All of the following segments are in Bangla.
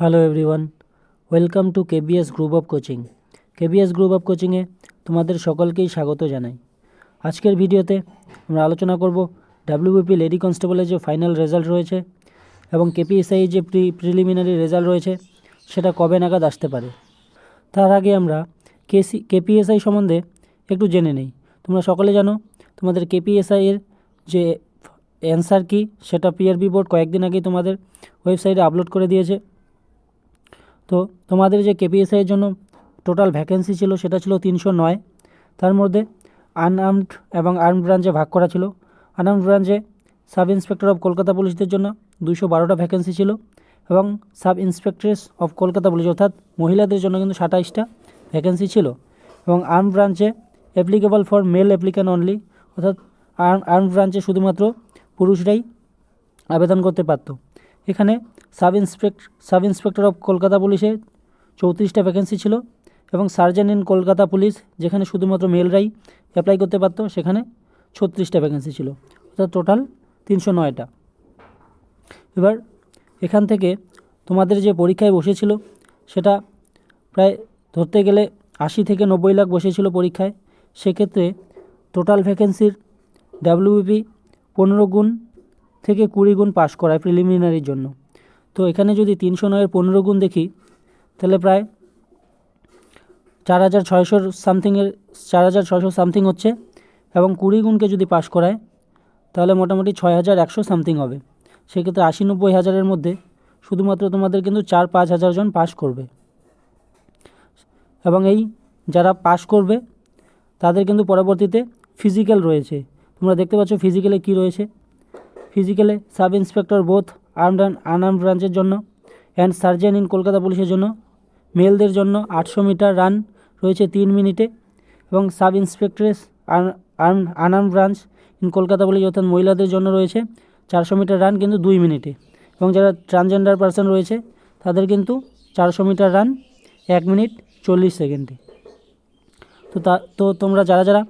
Hello everyone welcome to KBS group of coaching KBS group of কোচিংয়ে তোমাদের সকলকেই স্বাগত জানাই। আজকের ভিডিওতে আমরা আলোচনা করব ডাব্লিউবিপি লেডি কনস্টেবলের যে ফাইনাল রেজাল্ট রয়েছে এবং কেপিএসআই যে প্রি প্রিলিমিনারি রেজাল্ট রয়েছে, সেটা কবে নাগাদ আসতে পারে। তার আগে আমরা কেসি কেপিএসআই সম্বন্ধে একটু জেনে নেই। তোমরা সকলে জানো, তোমাদের কেপিএসআই এর যে অ্যান্সার কি, সেটা পিআরবি বোর্ড কয়েকদিন আগেই তোমাদের ওয়েবসাইটে আপলোড করে দিয়েছে। তো তোমাদের যে কেপিএসআই এর জন্য টোটাল ভ্যাকেন্সি ছিল সেটা ছিল তিনশো নয়। তার মধ্যে আনআর্মড এবং আর্ম ব্রাঞ্চে ভাগ করা ছিল। আনআর্মড ব্রাঞ্চে সাব ইন্সপেক্টর অফ কলকাতা পুলিশদের জন্য দুশো বারোটা ভ্যাকেন্সি ছিল এবং sub inspectress of Kolkata police অর্থাৎ মহিলাদের জন্য কিন্তু সাতাইশটা ভ্যাকেন্সি ছিল এবং আর্ম ব্রাঞ্চে applicable for male applicant only অর্থাৎ আর্ম আর্ম ব্রাঞ্চে শুধুমাত্র পুরুষরাই আবেদন করতে পারতো। এখানে sub inspect, sub inspector of Kolkata পুলিশে চৌত্রিশটা ভ্যাকেন্সি ছিল এবং সার্জেন্ট ইন কলকাতা পুলিশ, যেখানে শুধুমাত্র মেলরাই অ্যাপ্লাই করতে পারতো, সেখানে ছত্রিশটা ভ্যাকেন্সি ছিল। অর্থাৎ টোটাল তিনশো নয়টা। এবার এখান থেকে তোমাদের যে পরীক্ষায় বসেছিল, সেটা প্রায় ধরতে গেলে আশি থেকে নব্বই লাখ বসেছিল পরীক্ষায়। সেক্ষেত্রে টোটাল ভ্যাকেন্সির ডাব্লিউবিপি পনেরো গুণ থেকে কুড়ি গুণ পাস করায় প্রিলিমিনারির জন্য। তো এখানে যদি তিনশো নয়ের পনেরো গুণ দেখি, তাহলে প্রায় চার হাজার ছয়শোর সামথিংয়ের চার হাজার ছয়শো সামথিং হচ্ছে এবং কুড়ি গুণকে যদি পাস করায়, তাহলে মোটামুটি ছয় হাজার একশো সামথিং হবে। সেক্ষেত্রে আশি নব্বই হাজারের মধ্যে শুধুমাত্র তোমাদের কিন্তু চার পাঁচ হাজার জন পাস করবে। এবং এই যারা পাস করবে, তাদের কিন্তু পরবর্তীতে ফিজিক্যাল রয়েছে। তোমরা দেখতে পাচ্ছ ফিজিক্যালে কী রয়েছে? ফিজিক্যালে sub inspector both armed and unarmed ব্রাঞ্চের জন্য অ্যান্ড সার্জেন ইন কলকাতা পুলিশের জন্য। মেলদের জন্য আটশো মিটার রান রয়েছে তিন মিনিটে এবং sub inspectress arm unarm branch in Kolkata police অর্থাৎ মহিলাদের জন্য রয়েছে চারশো মিটার রান কিন্তু দুই মিনিটে এবং যারা ট্রান্সজেন্ডার পার্সন রয়েছে তাদের কিন্তু চারশো মিটার রান এক মিনিট চল্লিশ সেকেন্ডে। তো তা, তো তোমরা যারা যারা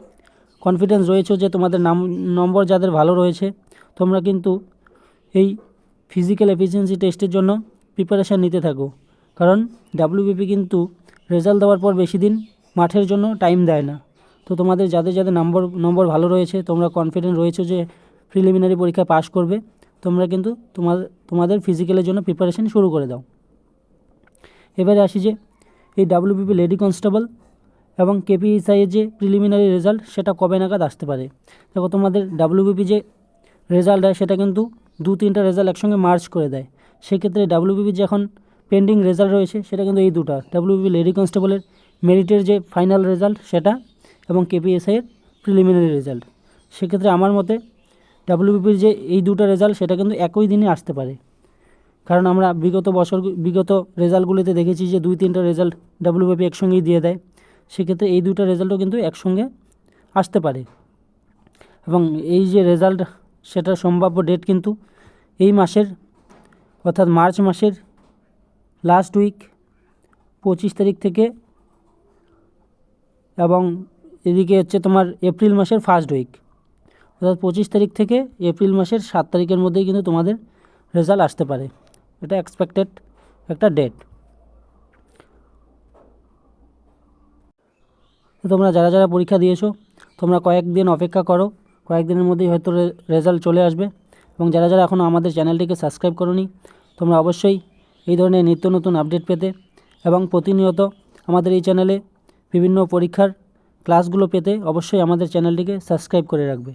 কনফিডেন্স রয়েছে যে তোমাদের নাম, নম্বর যাদের ভালো রয়েছে তোমরা কিন্তু এই ফিজিক্যাল এফিসিয়েন্সি টেস্টের জন্য প্রিপারেশান নিতে থাকো। কারণ ডাব্লিউবিপি কিন্তু রেজাল্ট দেওয়ার পর বেশি দিন মাঠের জন্য টাইম দেয় না। তো তোমাদের যাদের যাদের নম্বর নম্বর ভালো রয়েছে, তোমরা কনফিডেন্ট রয়েছে যে প্রিলিমিনারি পরীক্ষা পাশ করবে, তোমরা কিন্তু তোমাদের তোমাদের ফিজিক্যালের জন্য প্রিপারেশান শুরু করে দাও। এবারে আসি যে এই ডাব্লিউবিপি লেডি কনস্টেবল এবং কেপিএসআইয়ের যে প্রিলিমিনারি রেজাল্ট সেটা কবে নাগাদ আসতে পারে? দেখো তোমাদের ডাব্লিউবিপি যে রেজাল্ট দেয়, সেটা কিন্তু দু তিনটা রেজাল্ট একসঙ্গে মার্চ করে দেয়। সেক্ষেত্রে ডাব্লিউবিপি যে এখন পেন্ডিং রেজাল্ট রয়েছে, সেটা কিন্তু এই দুটা। ডাব্লিউবিপি লেডি কনস্টেবলের মেরিটের যে ফাইনাল রেজাল্ট, সেটা এবং কেপিএসআইয়ের প্রিলিমিনারি রেজাল্ট। সেক্ষেত্রে আমার মতে ডাব্লিউবিপির যে এই দুটো রেজাল্ট, সেটা কিন্তু একই দিনে আসতে পারে। কারণ আমরা বিগত বছর, বিগত রেজাল্টগুলিতে দেখেছি যে দুই তিনটা রেজাল্ট ডাব্লিউবিপি একসঙ্গেই দিয়ে দেয়। সেক্ষেত্রে এই দুটো রেজাল্টও কিন্তু একসঙ্গে আসতে পারে। এবং এই যে রেজাল্ট সেটার সম্ভাব্য ডেট কিন্তু এই মাসের, অর্থাৎ মার্চ মাসের লাস্ট উইক পঁচিশ তারিখ থেকে এবং এদিকে হচ্ছে তোমার এপ্রিল মাসের ফার্স্ট উইক অর্থাৎ পঁচিশ তারিখ থেকে এপ্রিল মাসের সাত তারিখের মধ্যেই কিন্তু তোমাদের রেজাল্ট আসতে পারে। এটা এক্সপেক্টেড একটা ডেট তোমরা যারা যারা পরীক্ষা দিয়েছ, তোমরা কয়েকদিন অপেক্ষা করো। কয়েকদিনের মধ্যেই হয়তো রেজাল্ট চলে আসবে। এবং যারা যারা এখনও আমাদের চ্যানেলটিকে সাবস্ক্রাইব করনি, তোমরা অবশ্যই এই ধরনের নিত্য নতুন আপডেট পেতে এবং প্রতিনিয়ত আমাদের এই চ্যানেলে বিভিন্ন পরীক্ষার ক্লাসগুলো পেতে অবশ্যই আমাদের চ্যানেলটিকে সাবস্ক্রাইব করে রাখবে।